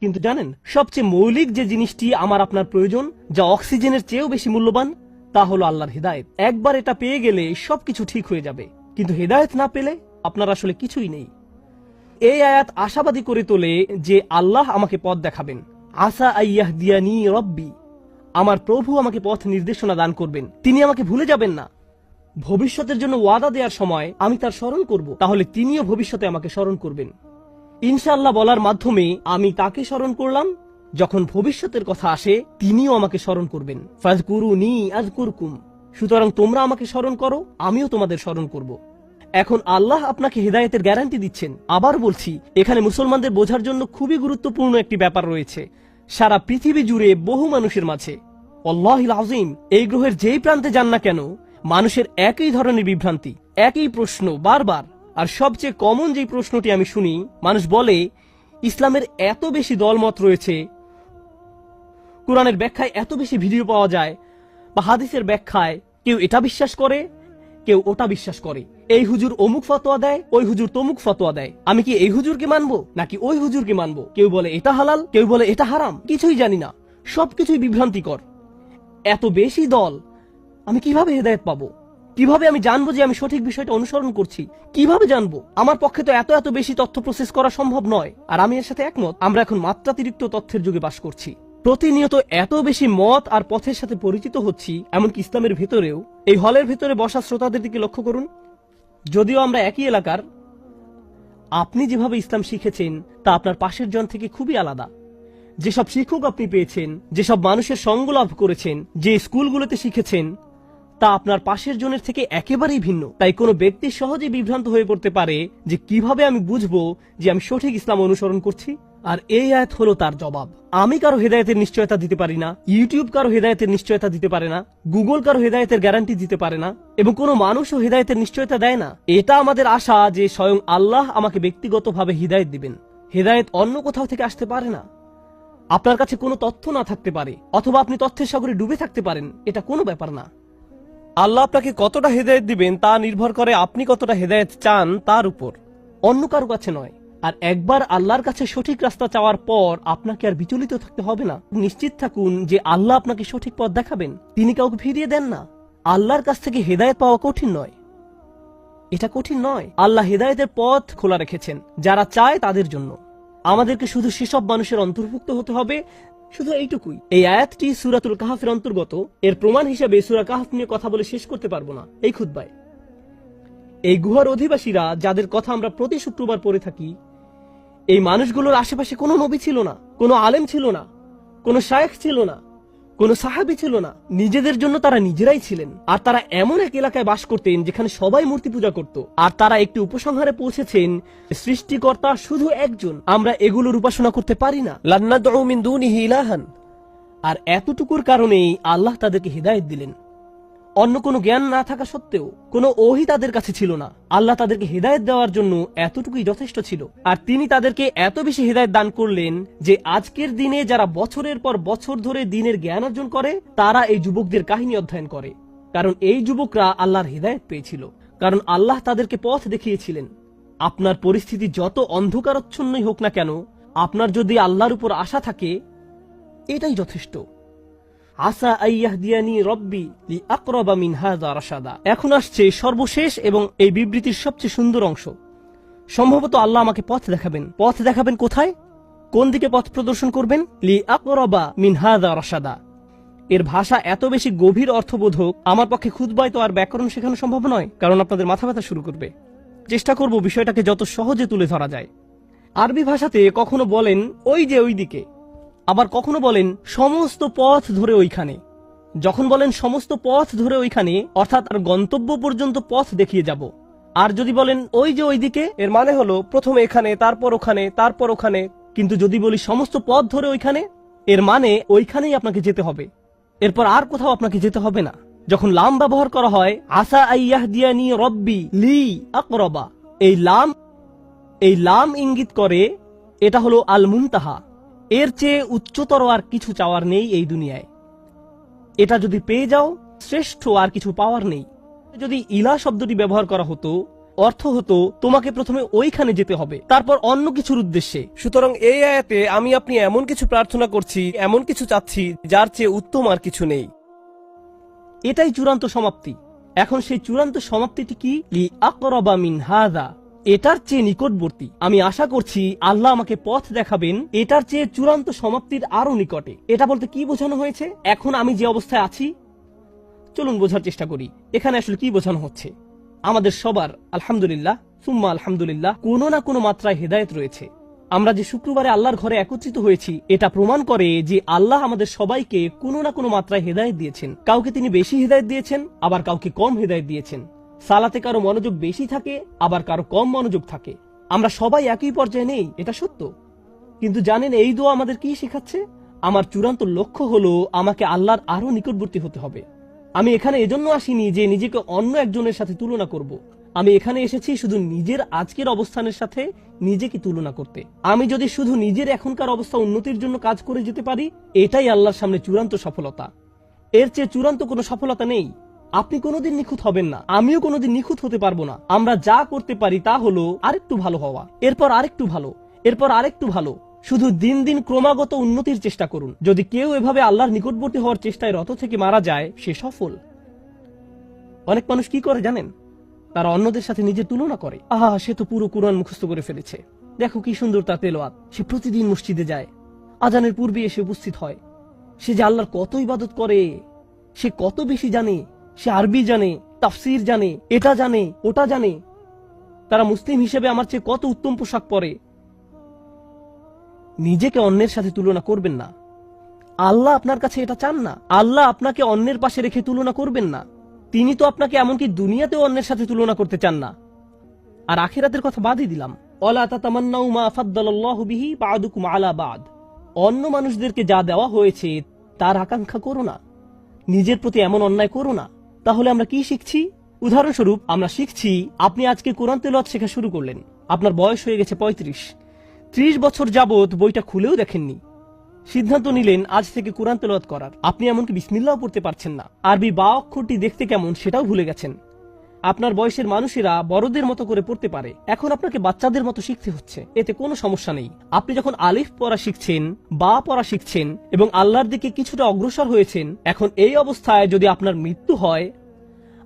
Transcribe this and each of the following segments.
কিন্তু জানেন, সবচেয়ে মৌলিক যে জিনিসটি আমার আপনার প্রয়োজন, যা অক্সিজেনের চেয়েও বেশি মূল্যবান, তা হলো আল্লাহর হেদায়েত। একবার এটা পেয়ে গেলে সবকিছু ঠিক হয়ে যাবে। কিন্তু হেদায়েত না পেলে আপনার আসলে কিছুই নেই। এই আয়াত আশাবাদী করে তোলে যে আল্লাহ আমাকে পথ দেখাবেন। আসা আইয়াহ দিয়ানি রব্বি, আমার প্রভু আমাকে পথ নির্দেশনা দান করবেন। তিনি আমাকে ভুলে যাবেন না। ভবিষ্যতের জন্য ওয়াদা দেওয়ার সময় আমি তার স্মরণ করব। তাহলে তিনিও ভবিষ্যতে আমাকে স্মরণ করবেন। ইনশাআল্লাহ বলার মাধ্যমে আমি তাকে স্মরণ করলাম। যখন ভবিষ্যতের কথা আসে, তিনিও আমাকে স্মরণ করবেন। ফাজকুরু নি আজকুরকুম সুতরাং তোমরা আমাকে স্মরণ করো, আমিও তোমাদের স্মরণ করব। এখন আল্লাহ আপনাকে হেদায়েতের গ্যারান্টি দিচ্ছেন। আবার বলছি, এখানে মুসলমানদের বোঝার জন্য খুবই গুরুত্বপূর্ণ একটি ব্যাপার রয়েছে। সারা পৃথিবী জুড়ে বহু মানুষের মাঝে। অল্লাহিল আজিম এই গ্রহের যেই প্রান্তে যান না কেন, মানুষের একই ধরনের বিভ্রান্তি, একই প্রশ্ন বারবার। আর সবচেয়ে কমন যেই প্রশ্নটি আমি শুনি, মানুষ বলে, ইসলামের এত বেশি দলমত রয়েছে, কোরআনের ব্যাখ্যায় এত বেশি ভিডিও পাওয়া যায়, বা হাদিসের ব্যাখ্যায় কেউ এটা বিশ্বাস করে, কেউ ওটা বিশ্বাস করে। এই হুজুর অমুক ফতোয়া দেয়, ওই হুজুর তমুক ফতোয়া দেয়। আমি কি এই হুজুরকে মানবো, নাকি ওই হুজুরকে মানবো? কেউ বলে এটা হালাল, কেউ বলে এটা হারাম, কিছুই জানি না। সবকিছুই বিভ্রান্তিকর। এত বেশি দল, আমি কীভাবে হেদায়েত পাবো? কীভাবে আমি জানব যে আমি সঠিক বিষয়টা অনুসরণ করছি? কীভাবে জানব? আমার পক্ষে তো এত এত বেশি তথ্য প্রসেস করা সম্ভব নয়। আর আমি এর সাথে একমত, আমরা এখন মাত্রাতিরিক্ত তথ্যের যুগে বাস করছি। প্রতিনিয়ত এত বেশি মত আর পথের সাথে পরিচিত হচ্ছি, এমনকি ইসলামের ভেতরেও। এই হলের ভেতরে বসা শ্রোতাদের দিকে লক্ষ্য করুন। যদিও আমরা একই এলাকার, আপনি যেভাবে ইসলাম শিখেছেন, তা আপনার পাশের জন থেকে খুবই আলাদা। যেসব শিক্ষক আপনি পেয়েছেন, যেসব মানুষের সঙ্গ লাভ করেছেন, যে স্কুলগুলোতে শিখেছেন তা আপনার পাশের জনের থেকে একেবারেই ভিন্ন। তাই কোনো ব্যক্তি সহজে বিভ্রান্ত হয়ে পড়তে পারে যে কীভাবে আমি বুঝব যে আমি সঠিক ইসলাম অনুসরণ করছি? আর এই আয়াত হলো তার জবাব। আমি কারও হেদায়তের নিশ্চয়তা দিতে পারি না, ইউটিউব কারও হেদায়তের নিশ্চয়তা দিতে পারে না, গুগল কারও হেদায়তের গ্যারান্টি দিতে পারে না, এবং কোনো মানুষও হেদায়েতের নিশ্চয়তা দেয় না। এটা আমাদের আশা যে স্বয়ং আল্লাহ আমাকে ব্যক্তিগতভাবে হিদায়ত দিবেন। হেদায়েত অন্য কোথাও থেকে আসতে পারে না। আপনার কাছে কোনো তথ্য না থাকতে পারে, অথবা আপনি তথ্যের সাগরে ডুবে থাকতে পারেন, এটা কোনো ব্যাপার না। আল্লাহ আপনাকে কতটা হেদায়েত দিবেন তা নির্ভর করে আপনি কতটা হেদায়েত চান তার উপর। অন্য কারও কাছে নয়। আর একবার আল্লাহর কাছে সঠিক রাস্তা চাওয়ার পর আপনাকে আর বিচলিত থাকতে হবে না। নিশ্চিত থাকুন যে আল্লাহ আপনাকে সঠিক পথ দেখাবেন। তিনি কাউকে ফিরিয়ে দেন না। আল্লাহর কাছ থেকে হেদায়েত পাওয়া কঠিন নয়। এটা কঠিন নয়। আল্লাহ হেদায়েতের পথ খোলা রেখেছেন, যারা চায় তাদের জন্য। আমাদেরকে শুধু সেসব মানুষের অন্তর্ভুক্ত হতে হবে শুধু এইটুকুই। এই আয়াতটি সুরাতুল কাহাফের অন্তর্গত। এর প্রমাণ হিসাবে সুরা কাহাফ নিয়ে কথা বলে শেষ করতে পারব না। এই খুদ্বায় এই গুহার অধিবাসীরা, যাদের কথা আমরা প্রতি শুক্রবার পড়ে থাকি, এই মানুষগুলোর আশেপাশে কোনো নবী ছিল না, কোনো আলেম ছিল না, কোনো শায়েখ ছিল না। কোনো সাহাবি ছিল না। নিজেদের জন্য তারা নিজেরাই ছিলেন। আর তারা এমন এক এলাকায় বাস করতেন যেখানে সবাই মূর্তি পূজা করত। আর তারা একটি উপসংহারে পৌঁছেছেন, সৃষ্টিকর্তা শুধু একজন। আমরা এগুলোর উপাসনা করতে পারি না। লান্না মিন দুনিহি ইলাহান। আর এতটুকুর কারণেই আল্লাহ তাদেরকে হিদায়ত দিলেন। অন্য কোনো জ্ঞান না থাকা সত্ত্বেও কোনো ওহি তাদের কাছে ছিল না। আল্লাহ তাদেরকে হেদায়ত দেওয়ার জন্য এতটুকুই যথেষ্ট ছিল। আর তিনি তাদেরকে এত বেশি হেদায়ত দান করলেন যে আজকের দিনে যারা বছরের পর বছর ধরে দিনের জ্ঞান অর্জন করে, তারা এই যুবকদের কাহিনী অধ্যয়ন করে। কারণ এই যুবকরা আল্লাহর হেদায়ত পেয়েছিল। কারণ আল্লাহ তাদেরকে পথ দেখিয়েছিলেন। আপনার পরিস্থিতি যত অন্ধকারচ্ছন্নই হোক না কেন, আপনার যদি আল্লাহর উপর আশা থাকে, এটাই যথেষ্ট। আসা আইয়াহদিয়ানি রব্বি লি আকরবা মিন হাযা রাশাদা। এখন আসছে সর্বশেষ এবং এই বিবৃতির সবচেয়ে সুন্দর অংশ। সম্ভবত আল্লাহ আমাকে পথ দেখাবেন। পথ দেখাবেন কোথায়? কোন দিকে পথ প্রদর্শন করবেন? লি আকরবা মিন হাযা রাশাদা। এর ভাষা এত বেশি গভীর অর্থবোধক আমার পক্ষে খুদবায় তো আর ব্যাকরণ শেখানো সম্ভব নয়, কারণ আপনাদের মাথা ব্যথা শুরু করবে। চেষ্টা করব বিষয়টাকে যত সহজে তুলে ধরা যায়। আরবি ভাষাতে কখনো বলেন, ওই যে ওই দিকে আবার কখনো বলেন, সমস্ত পথ ধরে ওইখানে। যখন বলেন, সমস্ত পথ ধরে ওইখানে, অর্থাৎ আর গন্তব্য পর্যন্ত পথ দেখিয়ে যাব। আর যদি বলেন, ওই যে ওইদিকে, এর মানে হলো, প্রথমে এখানে, তারপর ওখানে তারপর ওখানে। কিন্তু যদি বলি, সমস্ত পথ ধরে ওইখানে, এর মানে ওইখানেই আপনাকে যেতে হবে। এরপর আর কোথাও আপনাকে যেতে হবে না। যখন লাম ব্যবহার করা হয়, আসা আইয়াহ দিয়ানি রব্বি লি আকরবা। এই লাম এই লাম ইঙ্গিত করে, এটা হলো আল মুনতাহা এর চেয়ে উচ্চতর আর কিছু চাওয়ার নেই এই দুনিয়ায়। এটা যদি পেয়ে যাও, শ্রেষ্ঠ আর কিছু পাওয়ার নেই। যদি ইলা শব্দটি ব্যবহার করা হতো, অর্থ হতো, তোমাকে প্রথমে ওইখানে যেতে হবে, তারপর অন্য কিছুর উদ্দেশ্যে। সুতরাং এই আয়াতে আমি আপনি এমন কিছু প্রার্থনা করছি, এমন কিছু চাচ্ছি, যার চেয়ে উত্তম আর কিছু নেই। এটাই চূড়ান্ত সমাপ্তি। এখন সেই চূড়ান্ত সমাপ্তিটি কি? লি আকরবা মিন হাদা। এটার চেয়ে নিকটবর্তী। আমি আশা করছি আল্লাহ আমাকে পথ দেখাবেন, এটার চেয়ে চূড়ান্ত সমাপ্তির আরও নিকটে। এটা বলতে কি বোঝানো হয়েছে? এখন আমি যে অবস্থায় আছি, চলুন বোঝার চেষ্টা করি। এখানে আসলে কি বোঝানো হচ্ছে? আমাদের সবার আলহামদুলিল্লাহ, সুম্মা আলহামদুলিল্লাহ, কোনো না কোনো মাত্রায় হেদায়েত রয়েছে। আমরা যে শুক্রবারে আল্লাহর ঘরে একত্রিত হয়েছি, এটা প্রমাণ করে যে আল্লাহ আমাদের সবাইকে কোনো না কোনো মাত্রায় হেদায়েত দিয়েছেন। কাউকে তিনি বেশি হেদায়েত দিয়েছেন, আবার কাউকে কম হেদায়েত দিয়েছেন। সালাতে কারও মনোযোগ বেশি থাকে, আবার কারও কম মনোযোগ থাকে। আমরা সবাই একই পর্যায়ে নেই, এটা সত্য। কিন্তু জানেন এই দোয়া আমাদের কি শেখাচ্ছে? আমার চূড়ান্ত লক্ষ্য হলো আমাকে আল্লাহর আরও নিকটবর্তী হতে হবে। আমি এখানে এজন্য আসিনি যে নিজেকে অন্য একজনের সাথে তুলনা করব। আমি এখানে এসেছি শুধু নিজের আজকের অবস্থানের সাথে নিজেকে তুলনা করতে। আমি যদি শুধু নিজের এখনকার অবস্থা উন্নতির জন্য কাজ করে যেতে পারি, এটাই আল্লাহর সামনে চূড়ান্ত সফলতা। এর চেয়ে চূড়ান্ত কোনো সফলতা নেই। আপনি কোনোদিন নিখুঁত হবেন না। আমিও কোনোদিন নিখুঁত হতে পারব না। আমরা যা করতে পারি তা হলো আরেকটু ভালো হওয়া। এরপর আরেকটু ভালো। এরপর আরেকটু ভালো। শুধু দিন দিন ক্রমাগত উন্নতির চেষ্টা করুন। যদি কেউ এভাবে আল্লাহর নিকটবর্তী হওয়ার চেষ্টায় রত থেকে মারা যায়, সে সফল। অনেক মানুষ কি করে জানেন? তারা অন্যদের সাথে নিজের তুলনা করে। আহা, সে তো পুরো কোরআন মুখস্থ করে ফেলেছে। দেখো কি সুন্দর তার তেলোয়াত। সে প্রতিদিন মসজিদে যায়। আজানের পূর্বে এসে উপস্থিত হয়। সে যে আল্লাহর কত ইবাদত করে, সে কত বেশি জানে। সে আরবি জানে, তাফসির জানে, এটা জানে, ওটা জানে। তারা মুসলিম হিসেবে আমার চেয়ে কত উত্তম পোশাক পরে? নিজেকে অন্যের সাথে তুলনা করবেন না। আল্লাহ আপনার কাছে এটা চান না। আল্লাহ আপনাকে অন্যের পাশে রেখে তুলনা করবেন না। তিনি তো আপনাকে এমনকি দুনিয়াতেও অন্যের সাথে তুলনা করতে চান না। আর আখেরাতের কথা বাদই দিলাম। অলা অন্য মানুষদেরকে যা দেওয়া হয়েছে, তার আকাঙ্ক্ষা করো না। নিজের প্রতি এমন অন্যায় করো না। তাহলে আমরা কি শিখছি? উদাহরণস্বরূপ, আমরা শিখছি, আপনি আজকে কোরআন তেলাওয়াত শেখা শুরু করলেন। আপনার বয়স হয়ে গেছে পঁয়ত্রিশ। ত্রিশ বছর যাবত বইটা খুলেও দেখেননি। সিদ্ধান্ত নিলেন, আজ থেকে কোরআন তেলাওয়াত করার। আপনি এমনকি বিসমিল্লাও পড়তে পারছেন না। আরবি বা অক্ষরটি দেখতে কেমন সেটাও ভুলে গেছেন। আপনার বয়সের মানুষেরা বড়দের মতো করে পড়তে পারে। এখন আপনাকে বাচ্চাদের মতো শিখতে হচ্ছে। এতে কোনো সমস্যা নেই। আপনি যখন আলিফ পড়া শিখছেন, বা পড়া শিখছেন, এবং আল্লাহর দিকে কিছুটা অগ্রসর হয়েছেন, এখন এই অবস্থায় যদি আপনার মৃত্যু হয়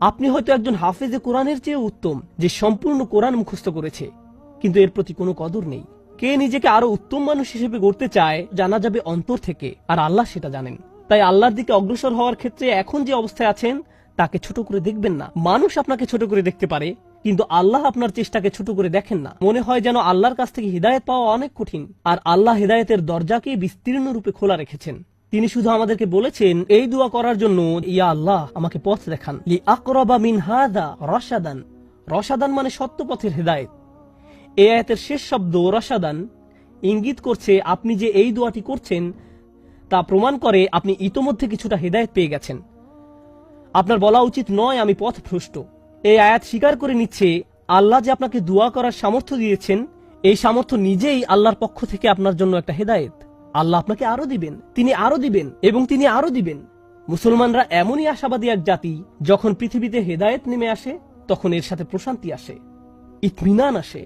আপনি হয়তো একজন হাফেজে কোরআনের চেয়ে উত্তম, যে সম্পূর্ণ কোরআন মুখস্থ করেছে। কিন্তু এর প্রতি কোনো কদর নেই। কে নিজেকে আরও উত্তম মানুষ হিসেবে গড়তে চায়, জানা যাবে অন্তর থেকে, আর আল্লাহ সেটা জানেন। তাই আল্লাহর দিকে অগ্রসর হওয়ার ক্ষেত্রে এখন যে অবস্থায় আছেন, তাকে ছোট করে দেখবেন না। মানুষ আপনাকে ছোট করে দেখতে পারে, কিন্তু আল্লাহ আপনার চেষ্টাকে ছোট করে দেখেন না। মনে হয় যেন আল্লাহর কাছ থেকে হৃদায়ত পাওয়া অনেক কঠিন, আর আল্লাহ হৃদায়তের দরজাকে বিস্তীর্ণ রূপে খোলা রেখেছেন। তিনি শুধু আমাদেরকে বলেছেন, এই দোয়া করার জন্য ইয়া আল্লাহ, আমাকে পথ দেখান। লি আকরাবা মিন হাদা রসাদান রসাদান মানে সত্য পথের হৃদায়ত। এ আয়াতের শেষ শব্দ রসাদান ইঙ্গিত করছে, আপনি যে এই দোয়াটি করছেন, তা প্রমাণ করে আপনি ইতোমধ্যে কিছুটা হেদায়েত পেয়ে গেছেন। আপনার বলা উচিত নয়, আমি পথ ভ্রষ্ট। এই আয়াত স্বীকার করে নিচ্ছে, আল্লাহ যে আপনাকে দোয়া করার সামর্থ্য দিয়েছেন, এই সামর্থ্য নিজেই আল্লাহর পক্ষ থেকে আপনার জন্য একটা হেদায়েত। আল্লাহ আপনাকে আরও দিবেন, তিনি আরও দিবেন, এবং তিনি আরও দিবেন। মুসলমানরা এমনই আশাবাদী এক জাতি, যখন পৃথিবীতে হেদায়েত নেমে আসে, তখন এর সাথে প্রশান্তি আসে, ইতমিনান আসে,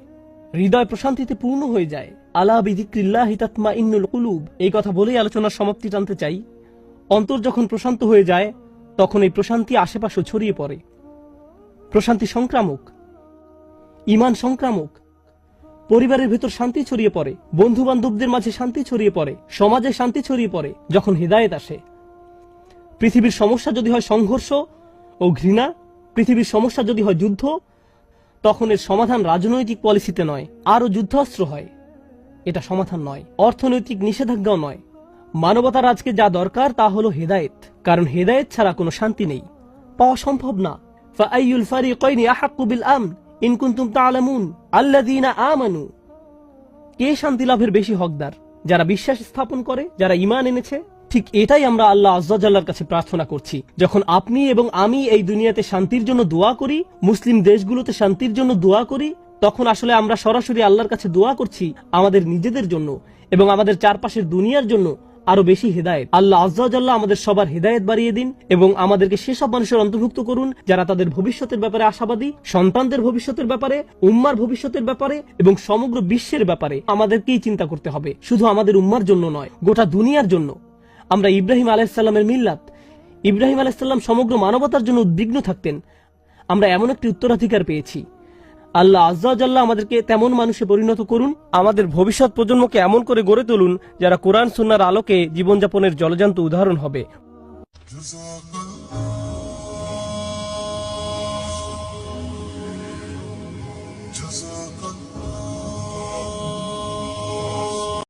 হৃদয় প্রশান্তিতে পূর্ণ হয়ে যায়। আলা বিদিক্রিল্লাহ হিতাত্মা ইন্নুল কুলুব, এই কথা বলেই আলোচনার সমাপ্তি টানতে চাই। অন্তর যখন প্রশান্ত হয়ে যায়, তখন এই প্রশান্তি আশেপাশে ছড়িয়ে পড়ে। প্রশান্তি সংক্রামক, ইমান সংক্রামক পরিবারের ভেতর শান্তি ছড়িয়ে পড়ে বন্ধু বান্ধবদের মাঝে শান্তি ছড়িয়ে পড়ে, সমাজে শান্তি ছড়িয়ে পড়ে, যখন হৃদায়ত আসে। পৃথিবীর সমস্যা যদি হয় সংঘর্ষ ও ঘৃণা, পৃথিবীর সমস্যা যদি হয় যুদ্ধ, তখন এর সমাধান রাজনৈতিক পলিসিতে নয়, আরও যুদ্ধাস্ত্র হয়। এটা সমাধান নয়, অর্থনৈতিক নিষেধাজ্ঞাও নয়। মানবতার আজকে যা দরকার তা হলো হেদায়েত, কারণ হেদায়েত ছাড়া কোনো শান্তি নেই। পাওয়া সম্ভব না। ফাআইয়ুল ফারিকাইনি আহাক্কু বিল আমন। ইন কুনতুম তা'লামুন আল্লাযীনা আমানু। কে শান্তি লাভের বেশি হকদার? যারা বিশ্বাস স্থাপন করে, যারা ঈমান এনেছে, ঠিক এটাই আমরা আল্লাহ আজ্জাল্লাহর কাছে প্রার্থনা করছি। যখন আপনি এবং আমি এই দুনিয়াতে শান্তির জন্য দোয়া করি, মুসলিম দেশগুলোতে শান্তির জন্য দোয়া করি, তখন আসলে আমরা সরাসরি আল্লাহর কাছে দোয়া করছি আমাদের নিজেদের জন্য এবং আমাদের চারপাশের দুনিয়ার জন্য আরও বেশি হেদায়েত। আল্লাহ আজ্লাহ আমাদের সবার হেদায়েত বাড়িয়ে দিন এবং আমাদেরকে সেসব মানুষের অন্তর্ভুক্ত করুন যারা তাদের ভবিষ্যতের ব্যাপারে আশাবাদী, সন্তানদের ভবিষ্যতের ব্যাপারে, উম্মার ভবিষ্যতের ব্যাপারে এবং সমগ্র বিশ্বের ব্যাপারে আমাদেরকেই চিন্তা করতে হবে। শুধু আমাদের উম্মার জন্য নয়, গোটা দুনিয়ার জন্য। আমরা ইব্রাহিম আলাইসাল্লামের মিল্লাত, ইব্রাহিম আলাইসাল্লাম সমগ্র মানবতার জন্য উদ্বিগ্ন থাকতেন। আমরা এমন একটি উত্তরাধিকার পেয়েছি। আল্লাহ আজ্লাহ আমাদেরকে তেমন মানুষে পরিণত করুন। আমাদের ভবিষ্যৎ প্রজন্মকে এমন করে গড়ে তুলুন, যারা কোরআন, সুন্নার আলোকে জীবনযাপনের জলজান্ত উদাহরণ হবে।